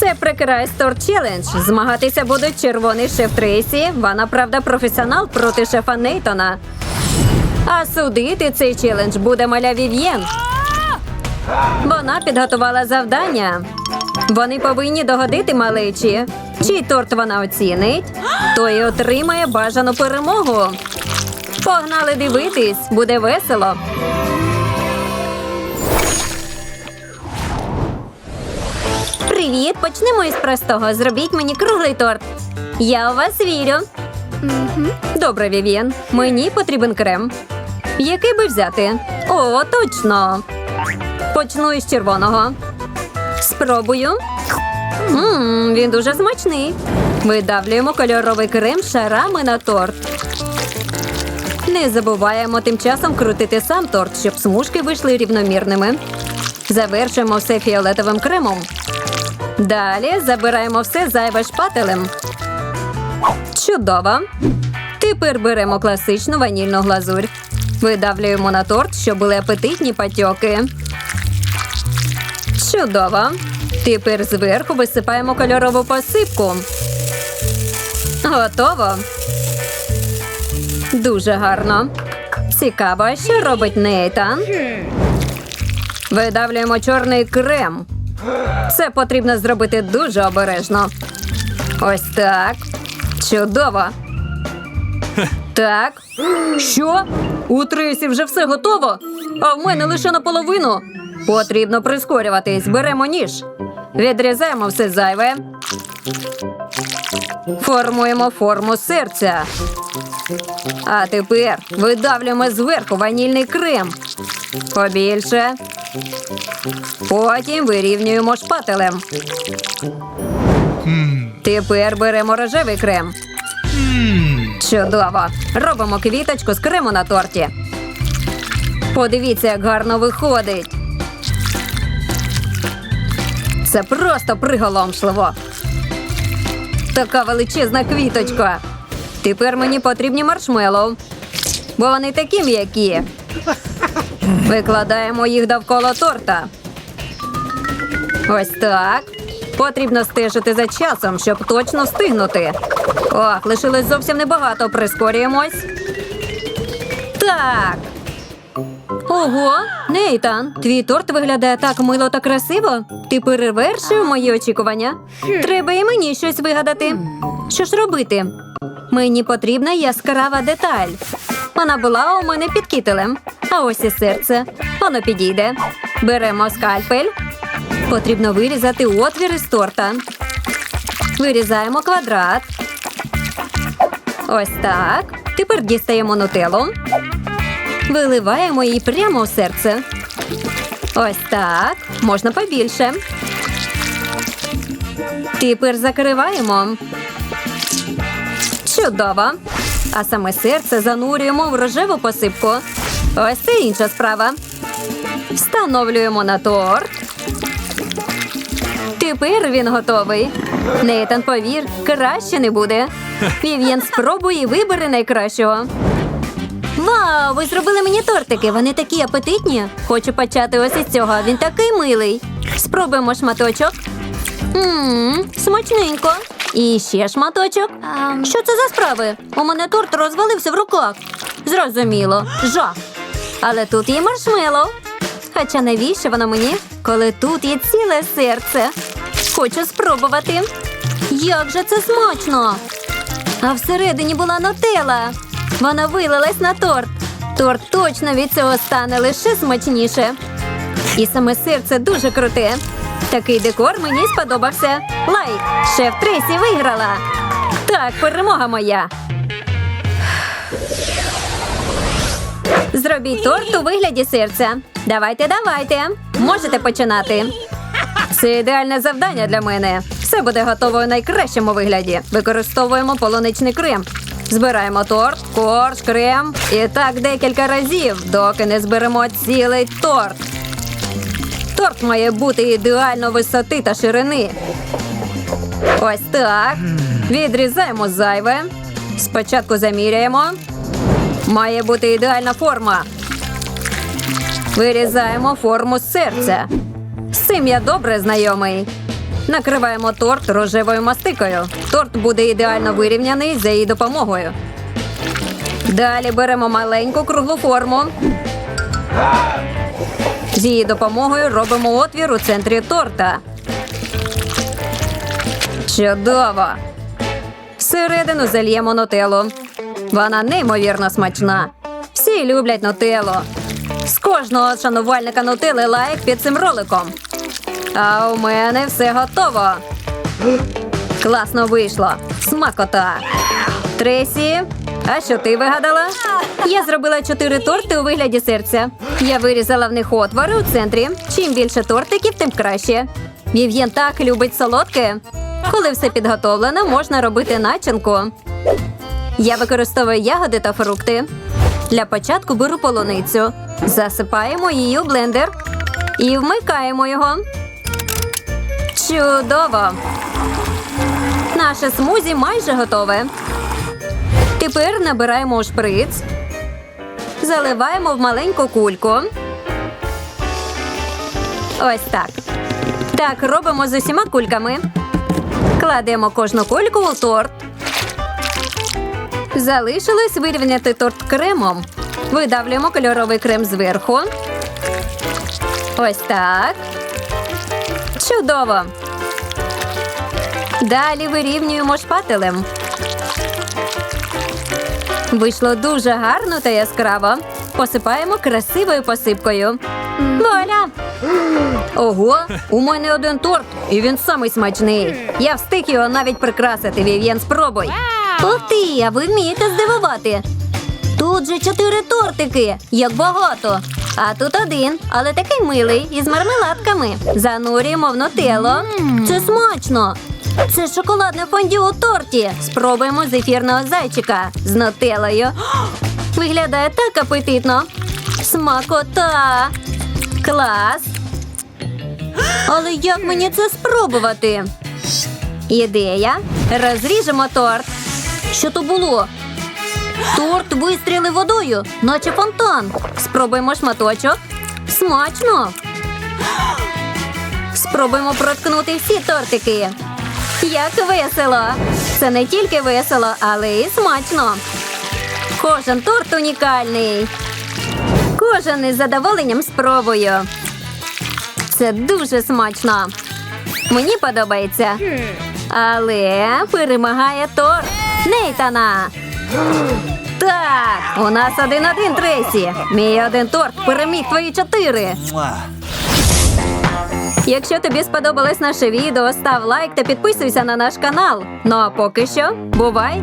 Це торт челендж. Змагатися будуть червоний шеф Трейсі. Вона, правда, професіонал проти шефа Нейтона. А судити цей челендж буде маля Вів'єн. Вона підготувала завдання. Вони повинні догодити малечі. Чий торт вона оцінить, той і отримає бажану перемогу. Погнали дивитись, буде весело. Привіт, почнемо із простого. Зробіть мені круглий торт. Я у вас вірю. Добре, Вів'єн. Мені потрібен крем. Який би взяти? О, точно. Почну із червоного. Спробую. Мм, він дуже смачний. Видавлюємо кольоровий крем шарами на торт. Не забуваємо тим часом крутити сам торт, щоб смужки вийшли рівномірними. Завершуємо все фіолетовим кремом. Далі забираємо все зайве шпателем. Чудово. Тепер беремо класичну ванільну глазурь. Видавлюємо на торт, щоб були апетитні патьоки. Чудово. Тепер зверху висипаємо кольорову посипку. Готово. Дуже гарно. Цікаво, що робить Нейтан. Видавлюємо чорний крем. Це потрібно зробити дуже обережно. Ось так. Чудово. Так. Що? У Трейсі вже все готово? А в мене лише наполовину. Потрібно прискорюватись. Беремо ніж. Відрізаємо все зайве. Формуємо форму серця. А тепер видавлюємо зверху ванільний крем. Побільше. Потім вирівнюємо шпателем. Тепер беремо рожевий крем. Чудово. Робимо квіточку з крему на торті. Подивіться, як гарно виходить. Це просто приголомшливо. Така величезна квіточка. Тепер мені потрібні маршмеллоу, бо вони такі м'які. Викладаємо їх довкола торта. Ось так. Потрібно стежити за часом, щоб точно встигнути. Ох, лишилось зовсім небагато. Прискорюємось. Так. Ого, Нейтан, твій торт виглядає так мило та красиво. Ти перевершив мої очікування. Треба і мені щось вигадати. Що ж робити? Мені потрібна яскрава деталь. Вона була у мене під кітелем. А ось і серце. Воно підійде. Беремо скальпель. Потрібно вирізати отвір із торта. Вирізаємо квадрат. Ось так. Тепер дістаємо нутеллу. Виливаємо її прямо у серце. Ось так. Можна побільше. Тепер закриваємо. Чудово. А саме серце занурюємо в рожеву посипку. Ось це інша справа. Встановлюємо на торт. Тепер він готовий. Нейтан, повір, краще не буде. Вів'єн спробує і вибере найкращого. Вау, ви зробили мені тортики. Вони такі апетитні. Хочу почати ось із цього. Він такий милий. Спробуємо шматочок. Ммм, смачненько. І ще шматочок. Що це за справи? У мене торт розвалився в руках. Зрозуміло, жах. Але тут є маршмеллоу. Хоча навіщо воно мені, коли тут є ціле серце? Хочу спробувати. Як же це смачно! А всередині була нутелла. Вона вилилась на торт. Торт точно від цього стане лише смачніше. І саме серце дуже круте. Такий декор мені сподобався. Лайк! Шеф Трейсі виграла. Так, перемога моя. Зробіть торт у вигляді серця. Давайте, давайте. Можете починати. Це ідеальне завдання для мене. Все буде готово у найкращому вигляді. Використовуємо полуничний крем. Збираємо торт, корж, крем. І так декілька разів, доки не зберемо цілий торт. Торт має бути ідеально висоти та ширини. Ось так. Відрізаємо зайве. Спочатку заміряємо. Має бути ідеальна форма. Вирізаємо форму серця. З цим я добре знайомий. Накриваємо торт рожевою мастикою. Торт буде ідеально вирівняний за її допомогою. Далі беремо маленьку круглу форму. З її допомогою робимо отвір у центрі торта. Чудово! Всередину зальємо нутеллу. Вона неймовірно смачна. Всі люблять нутеллу. З кожного шанувальника нутели лайк під цим роликом. А у мене все готово. Класно вийшло. Смакота. Тресі, а що ти вигадала? Я зробила чотири торти у вигляді серця. Я вирізала в них отвори у центрі. Чим більше тортиків, тим краще. Вів'єн так любить солодке. Коли все підготовлено, можна робити начинку. Я використовую ягоди та фрукти. Для початку беру полуницю, засипаємо її у блендер і вмикаємо його. Чудово! Наше смузі майже готове. Тепер набираємо шприц, заливаємо в маленьку кульку. Ось так. Так робимо з усіма кульками. Кладемо кожну кульку у торт. Залишилось вирівняти торт кремом. Видавлюємо кольоровий крем зверху. Ось так. Чудово. Далі вирівнюємо шпателем. Вийшло дуже гарно та яскраво. Посипаємо красивою посипкою. Вуаля! Ого, у мене один торт, і він самий смачний. Я встиг його навіть прикрасити. Вів'єн, спробуй. Ух а ви вмієте здивувати. Тут же чотири тортики, як багато. А тут один, але такий милий, із мармеладками. Занурюємо в нутелло. Це смачно. Це шоколадне фондю у торті. Спробуємо зефірного зайчика з нутеллою. Виглядає так апетитно. Смакота. Клас. Але як мені це спробувати? Ідея. Розріжемо торт. Що то було? Торт вистрілив водою, наче фонтан. Спробуємо шматочок. Смачно. Спробуємо проткнути всі тортики. Як весело! Це не тільки весело, але й смачно. Кожен торт унікальний. Кожен із задоволенням спробую. Це дуже смачно. Мені подобається. Але перемагає торт Нейтана. Так, у нас один-один Тресі. Мій один торт переміг твої чотири. Якщо тобі сподобалось наше відео, став лайк та підписуйся на наш канал. Ну а поки що, бувай!